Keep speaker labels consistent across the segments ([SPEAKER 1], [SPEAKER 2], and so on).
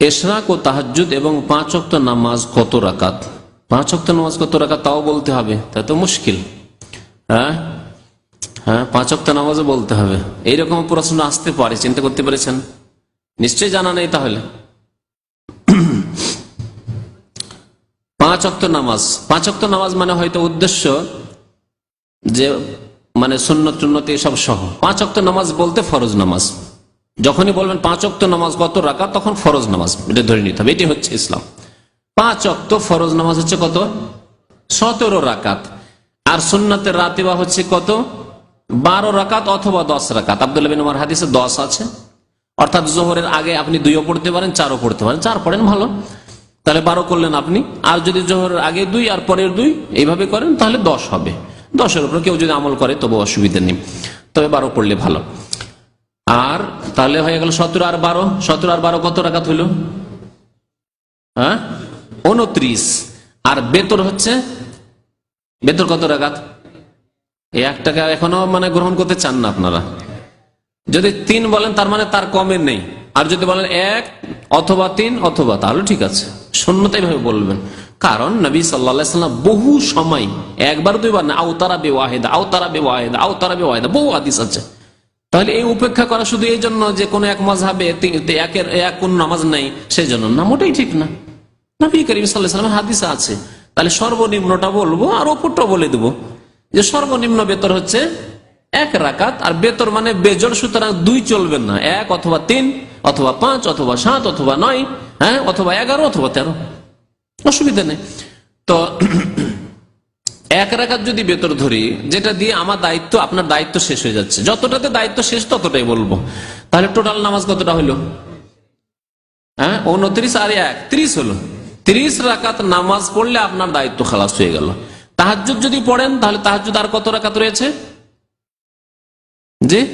[SPEAKER 1] এশরাক ও তাহাজুদ এবং পাঁচ অক্ত নামাজ কত রাকাত? পাঁচ অক্ত নামাজ কত রাকাত? তাও বলতে হবে। তাই তো মুশকিল। হ্যাঁ? হ্যাঁ পাঁচ অক্ত নামাজও বলতে হবে। এইরকম প্রশ্ন আসতে পারে, চিন্তা করতে পেরেছেন? নিশ্চয়ই জানা নেই তাহলে। পাঁচ অক্ত নামাজ। পাঁচ অক্ত নামাজ মানে হয়তো উদ্দেশ্য যে মানে সুন্নত টুন্নতি সব সহ। পাঁচ অক্ত নামাজ বলতে ফরজ নামাজ। যখনই বলবেন পাঁচ অক্ত নামাজ কত রাখা তখন ফরজ নামাজ, এটা ধরে নিতে হবে এটি হচ্ছে ইসলাম। পাঁচ অক্ত ফরজ নামাজ হচ্ছে কত? সতেরো রাকাত। আর সুন্নতের রাতিবা হচ্ছে কত? বারো রাকাত অথবা দশ রাকাত। আব্দুল্লাহ বিন হাদিসে দশ আছে। অর্থাৎ জোহরের আগে আপনি দুইও পড়তে পারেন, চারও পড়তে পারেন, চার পড়েন ভালো। তাহলে বারো করলেন আপনি। আর যদি জোহরের আগে দুই আর পরের দুই এইভাবে করেন, তাহলে দশ হবে। দশের উপর কেউ যদি আমল করে তবু অসুবিধা নেই। তবে বারো পড়লে ভালো। আর তাহলে হয়ে গেল সতেরো আর বারো। সতেরো আর বারো কত রাকাত হইল? হ্যাঁ? উনত্রিশ। আর বেতর হচ্ছে? বেতর কত রাকাত? এই এক টাকা এখনও মানে গ্রহণ করতে চান না আপনারা। যদি তিন বলেন, তার মানে তার কমে নেই। আর যদি বলেন এক, অথবা তিন, অথবা, তাহলে ঠিক আছে। শূন্যতাই ভাবে বলবেন। কারণ নবী সাল্লাম বহু সময়, একবার দুইবার না আওতারা বে ওয়াহেদা আওতারা বে ওয়াহেদা আওতারা বে ওয়াহেদা, বহু আদিস আছে। তাহলে এই উপেক্ষা করা শুধু এই জন্য যে কোনো এক তি- একের, এক কোন নামাজ নাই সেই জন্য না, মোটেই ঠিক না। নবী করিম সাল্লাহামের হাদিস আছে। তাহলে সর্বনিম্নটা বলব আর ওপরটা বলে দেবো। যে সর্বনিম্ন বেতর হচ্ছে এক রাকাত, আর বেতর মানে বেজর সুতরাং দুই চলবেন না। এক অথবা তিন, অথবা পাঁচ, অথবা সাত, অথবা নয় হ্যাঁ অথবা এগারো, অথবা তেরো। অসুবিধা নেই। তো এক রাকাত যদি বেতর ধরি, যেটা দিয়ে আমার দায়িত্ব, আপনার দায়িত্ব শেষ হয়ে যাচ্ছে। যতটাতে দায়িত্ব শেষ, ততটাই বলব। তাহলে টোটাল নামাজ কতটা হইল? হ্যাঁ? উনত্রিশ আর এক, ত্রিশ হলো। ত্রিশ রাকাত নামাজ পড়লে আপনার দায়িত্ব খালাস হয়ে গেল। তাহাজুদ যদি পড়েন, তাহলে তাহাজুদ আর কত রাকাত রয়েছে? জি?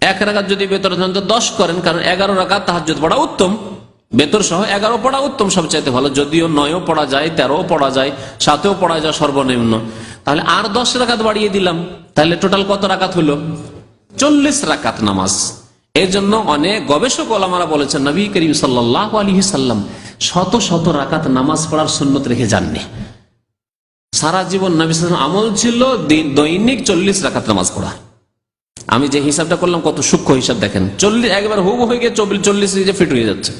[SPEAKER 1] এক রাকাত যদি বেতর দশ করেন, কারণ এগারো রাকাত তাহাজুদ পড়া উত্তম। বেতর সহ এগারো পড়া উত্তম সবচাইতে ভালো। যদিও নয়ও পড়া যায় তেরো পড়া যায়, সাতেও পড়া যায় সর্বনিম্ন। তাহলে আর দশ রাকাত বাড়িয়ে দিলাম। তাহলে টোটাল কত রাকাত হলো চল্লিশ রাকাত নামাজ। এর জন্য অনেক গবেষক ওলামারা বলেছেন, নবী করিম সাল্লাহ আলী সাল্লাম শত শত রাকাত নামাজ পড়ার সুন্নত রেখে যাননি। সারা জীবন নবী আমল ছিল দৈনিক চল্লিশ রাকাত নামাজ পড়া। আমি যে হিসাবটা করলাম, কত সূক্ষ্ম হিসাব দেখেন। চল্লিশ, একবার হুব হয়ে গিয়ে চব্বিশ, চল্লিশ যে ফিট হয়ে যাচ্ছে।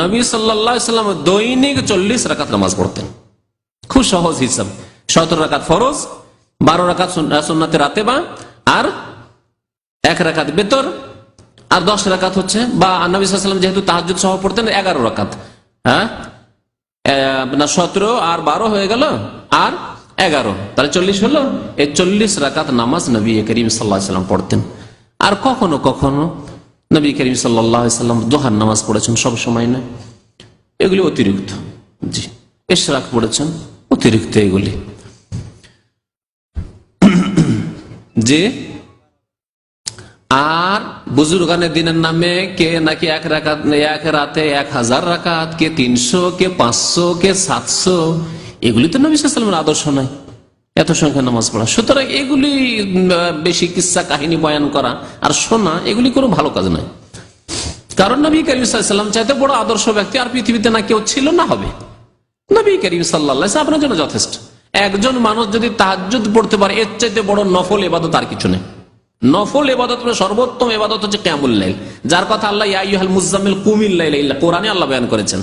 [SPEAKER 1] নবী সাল্লাম দৈনিক চল্লিশ রাকাত নামাজ পড়তেন। খুব সহজ হিসাব। সতেরো রাকাত ফরজ, বারো রাকাত সুন্নাতে রাতে বা আর এক রাকাত বেতর, আর দশ রাকাত হচ্ছে বা নবী সাল্লাম যেহেতু তাহাজুদ সহ পড়তেন, এগারো রাকাত। হ্যাঁ? সতেরো আর বারো হয়ে গেল, আর এগারো। তাহলে চল্লিশ হলো? এই চল্লিশ রাকাত নামাজ নবী করিম সাল্লাহ সাল্লাম পড়তেন। আর কখনো কখনো নবী করিম সাল্লাহ সাল্লাম দোহার নামাজ পড়েছেন, সব সময় না এগুলি অতিরিক্ত। জি এশরাক পড়েছেন, অতিরিক্ত এগুলি। যে আর বুজুর্গানের দিনের নামে কে নাকি এক রাকাত, এক রাতে এক হাজার রাকাত, কে তিনশো, কে পাঁচশো, কে সাতশো এগুলি তো নবী আদর্শ নয়। এত সংখ্যা নামাজ পড়া। সুতরাং এগুলি বেশি কিসা কাহিনী বয়ান করা আর শোনা, এগুলি কোনো ভালো কাজ নয়। কারণ নবী করিম সাল্লাম চাইতে বড় আদর্শ ব্যক্তি আর পৃথিবীতে না কেউ ছিল না হবে। নবী করিম সাল্লাহ আপনার জন্য যথেষ্ট। একজন মানুষ যদি তাহাজুদ পড়তে পারে, এর চাইতে বড় নফল এবাদত আর কিছু নেই। নফল এবাদত সর্বোত্তম এবাদত হচ্ছে কেমন লাইল। যার কথা আল্লাহ ইয়াইহাল মুজাম্মিল কুমিল কোরআনে আল্লাহ বয়ান করেছেন।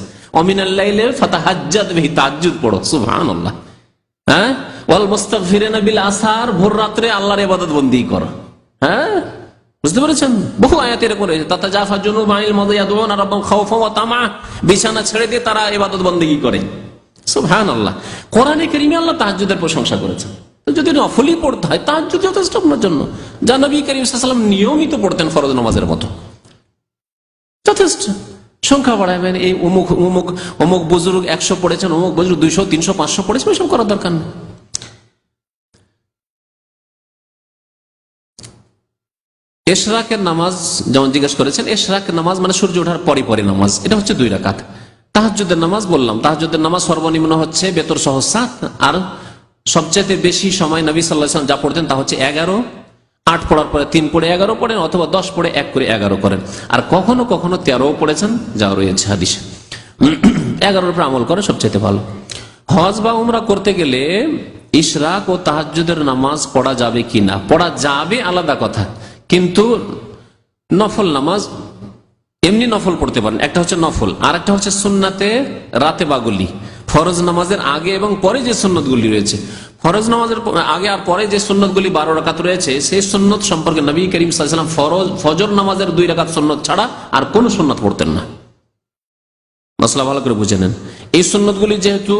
[SPEAKER 1] হ্যাঁ? ভোর আল্লাহর ইবাদত বন্দি করো। হ্যাঁ? বুঝতে পেরেছেন? বহু জুনুব তামা বিছানা ছেড়ে দিয়ে তারা ইবাদত বন্দেগী করে? সুবহানাল্লাহ। কোরআনে কারীমে আল্লাহ তাহাজ্জুদের প্রশংসা করেছেন। যদি নফলি পড়তে হয়, তাহাজ্জুদ যথেষ্ট আপনার জন্য। যা নবী করিম নিয়মিত পড়তেন ফরজ নামাজের মতো। যথেষ্ট। সংখ্যা বাড়াবেন এই অমুক অমুক অমুক বুজুর্গ একশো পড়েছেন, অমুক বুজুর্গ দুইশো, তিনশো, পাঁচশো পড়েছেন ওইসব করার দরকার নেই। এশরাকের নামাজ যেমন জিজ্ঞেস করেছেন এশরাকের নামাজ মানে সূর্য ওঠার পরে পরে নামাজ, এটা হচ্ছে দুই রাকাত। তাহাজুদের নামাজ বললাম তাহাজুদের নামাজ সর্বনিম্ন হচ্ছে বেতর সহ সাত, আর সবচেয়ে বেশি সময় নবী সাল্লাহ যা পড়তেন তা হচ্ছে এগারো আট পড়ার পরে তিন পড়ে এগারো পড়েন অথবা দশ পড়ে এক করে এগারো করেন। আর কখনো কখনো তেরোও পড়েছেন যা রয়েছে হাদিসে। এগারোর উপর আমল করে সবচেয়ে ভালো। হজ বা উমরা করতে গেলে ইশরাক ও তাহাজ্জুদের নামাজ পড়া যাবে কি না? পড়া যাবে আলাদা কথা। কিন্তু নফল নামাজ এমনি নফল পড়তে পারেন। একটা হচ্ছে নফল আর একটা হচ্ছে সুন্নাতে রাতে বাগুলি ফরজ নামাজের আগে এবং পরে যে সুন্নতগুলি রয়েছে। ফরজ নামাজের আগে আর পরে যে সুন্নতগুলি বারো রাকাত রয়েছে, সেই সুন্নত সম্পর্কে নবী করিম সাল্লাম ফরজ ফজর নামাজের দুই রাকাত সুন্নত ছাড়া আর কোনো সুন্নত পড়তেন না। মশলা ভালো করে বুঝে নেন। এই সুন্নতগুলি যেহেতু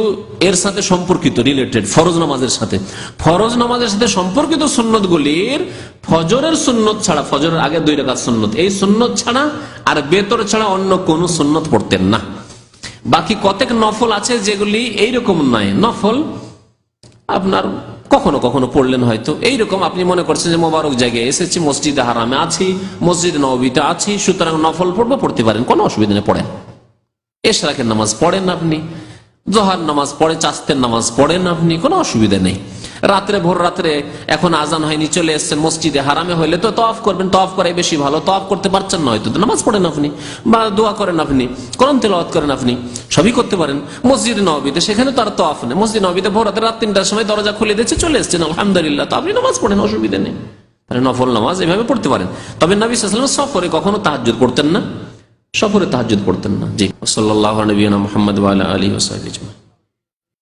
[SPEAKER 1] এর সাথে সম্পর্কিত রিলেটেড ফরজ নামাজের সাথে। ফরজ নামাজের সাথে সম্পর্কিত সুন্নতগুলির ফজরের সুন্নত ছাড়া, ফজরের আগে দুই রেখা সুন্নত। এই সুন্নত ছাড়া আর বেতর ছাড়া অন্য কোন সুন্নত পড়তেন না। বাকি কতক নফল আছে যেগুলি এইরকম নয়। নফল আপনার কখনো কখনো পড়লেন হয়তো। এইরকম আপনি মনে করছেন যে মোবারক জায়গায় এসেছি, মসজিদে হারামে আছি, মসজিদ নবীতে আছি, সুতরাং নফল পড়ব, পড়তে পারেন, কোনো অসুবিধা নেই, পড়েন। এশরাকের নামাজ পড়েন আপনি, জোহার নামাজ পড়ে, চাস্তের নামাজ পড়েন আপনি, কোনো অসুবিধা নেই। রাত্রে, ভোর রাত্রে এখন আজান হয়নি, চলে এসছেন মসজিদে। হারামে হইলে তো তফ করবেন তফ করাই বেশি ভালো। তফ করতে পারছেন না হয়তো নামাজ পড়েন আপনি বা দোয়া করেন আপনি, কোরআন তেলাওয়াত করেন আপনি, সবই করতে পারেন। মসজিদে নবীতে, সেখানে তো আর তফ নেই। মসজিদ নবীতে ভোর রাতে রাত তিনটার সময় দরজা খুলে দিয়েছে, চলে এসছেন, আলহামদুলিল্লাহ। তো আপনি নামাজ পড়েন, অসুবিধা নেই। নফল নামাজ এভাবে পড়তে পারেন। তবে নবী সাল্লাম সফরে কখনো তাহাজ্জুদ করতেন না? সফরে তাহাজুদ পড়তেন না। জি। সাল্লাহ নবীনা মোহাম্মদ আলী ওসাইজ